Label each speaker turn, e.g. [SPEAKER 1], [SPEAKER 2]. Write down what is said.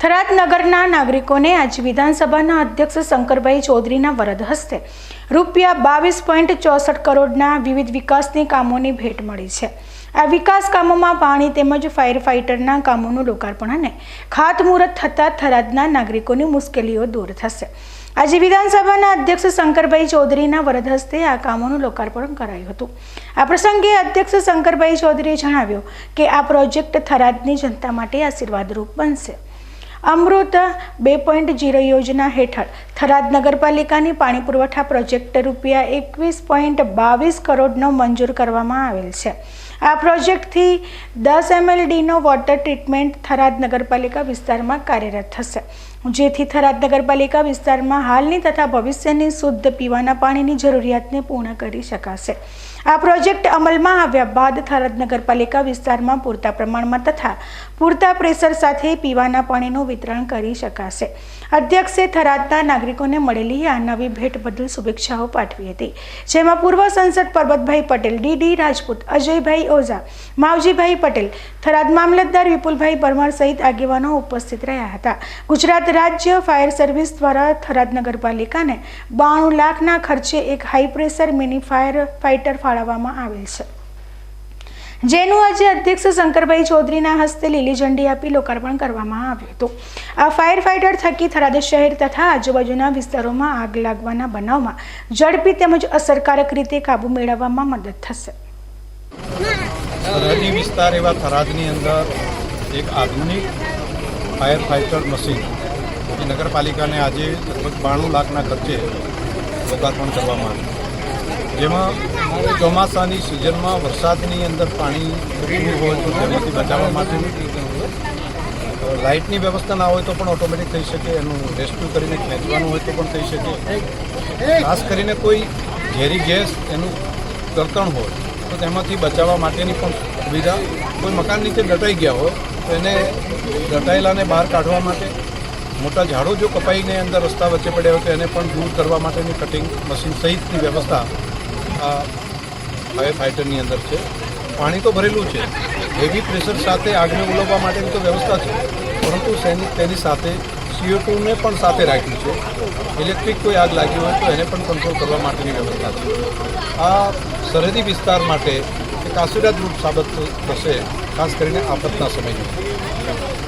[SPEAKER 1] થરાદ નગરના નાગરિકોને આજે વિધાનસભાના અધ્યક્ષ શંકરભાઈ ચૌધરીના વરદ હસ્તે રૂપિયા બાવીસ પોઈન્ટ ચોસઠ કરોડના વિવિધ વિકાસની કામોની ભેટ મળી છે. આ વિકાસ કામોમાં પાણી તેમજ ફાયર ફાઇટરના કામોનું લોકાર્પણ અને ખાતમુહૂર્ત થતાં થરાદના નાગરિકોની મુશ્કેલીઓ દૂર થશે. આજે વિધાનસભાના અધ્યક્ષ શંકરભાઈ ચૌધરીના વરદ હસ્તે આ કામોનું લોકાર્પણ કરાયું હતું. આ પ્રસંગે અધ્યક્ષ શંકરભાઈ ચૌધરીએ જણાવ્યું કે આ પ્રોજેક્ટ થરાદની જનતા માટે આશીર્વાદરૂપ બનશે. અમૃત બે પોઈન્ટ જીરો યોજના હેઠળ થરાદ નગરપાલિકાની પાણી પુરવઠા પ્રોજેક્ટ રૂપિયા એકવીસ પોઈન્ટ બાવીસ કરોડનો મંજૂર કરવામાં આવેલ છે. આ પ્રોજેક્ટથી દસ એમએલડીનો વોટર ટ્રીટમેન્ટ થરાદ નગરપાલિકા વિસ્તારમાં કાર્યરત થશે. જેથી થરાદ નગરપાલિકા વિસ્તારમાં હાલની તથા ભવિષ્યની શુદ્ધ પીવાના પાણીની જરૂરિયાતને પૂર્ણ કરી શકાશે. આ પ્રોજેક્ટ અમલમાં આવ્યા બાદ થરાદ નગરપાલિકા વિસ્તારમાં પૂરતા પ્રમાણમાં તથા પૂરતા પ્રેશર સાથે પીવાના પાણીનું વિતરણ કરી શકાશે. અધ્યક્ષે થરાદના નાગરિકોને મળેલી આ નવી ભેટ બદલ શુભેચ્છાઓ પાઠવી હતી. જેમાં પૂર્વ સંસદ પરબતભાઈ પટેલ, ડીડી રાજપૂત, અજયભાઈ ઓઝા, માવજીભાઈ પટેલ, થરાદ મામલતદાર વિપુલભાઈ પરમાર સહિત આગેવાનો ઉપસ્થિત રહ્યા હતા. ગુજરાત રાજ્ય ફાયર સર્વિસ દ્વારા થરાદ નગરપાલિકાને બાણું લાખના ખર્ચે એક high pressure mini fire fighter ફાળવવામાં આવેલ છે. જેનું આજે અધ્યક્ષ શંકરભાઈ ચૌધરીના હસ્તે લીલી ઝંડી આપી લોકાર્પણ કરવામાં આવ્યું હતું. આ ફાયર ફાઇટર થકી થરાદ શહેર તથા આજુબાજુના વિસ્તારોમાં આગ લાગવાના બનાવમાં ઝડપી તેમજ અસરકારક રીતે કાબુ મેળવવામાં મદદ થશે.
[SPEAKER 2] વિસ્તાર એવા થરાદની અંદર એક આધુનિક ફાયર ફાઇટર મશીન નગરપાલિકાને આજે લગભગ બાણું લાખના ખર્ચે લોકાર્પણ કરવામાં આવ્યું. જેમાં ચોમાસાની સિઝનમાં વરસાદની અંદર પાણી હોય તો તેમાંથી બચાવવા માટે લાઇટની વ્યવસ્થા ના હોય તો પણ ઓટોમેટિક થઈ શકે, એનું રેસ્ક્યુ કરીને ખેંચવાનું હોય તો પણ થઈ શકે. ખાસ કરીને કોઈ ઝેરી ગેસ એનું કરતણ હોય તો તેમાંથી બચાવવા માટેની પણ સુવિધા. કોઈ મકાન નીચે દટાઈ ગયા હોય તો એને દટાયેલાને બહાર કાઢવા માટે મોટા ઝાડો જો કપાઈને અંદર રસ્તા વચ્ચે પડ્યા હોય તો એને પણ દૂર કરવા માટેની કટિંગ મશીન સહિતની વ્યવસ્થા આ ફાયર ફાઇટરની અંદર છે. પાણી તો ભરેલું છે. હેવી પ્રેશર સાથે આગને ઉલવવા માટેની તો વ્યવસ્થા છે. પરંતુ તેની તેની સાથે સીઓ ટુને પણ સાથે રાખ્યું છે. ઇલેક્ટ્રિક કોઈ આગ લાગી હોય તો એને પણ કંટ્રોલ કરવા માટેની વ્યવસ્થા છે. આ સરહદી વિસ્તાર માટે એક આશીર્વાદરૂપ સાબત થશે, ખાસ કરીને આફતના સમયમાં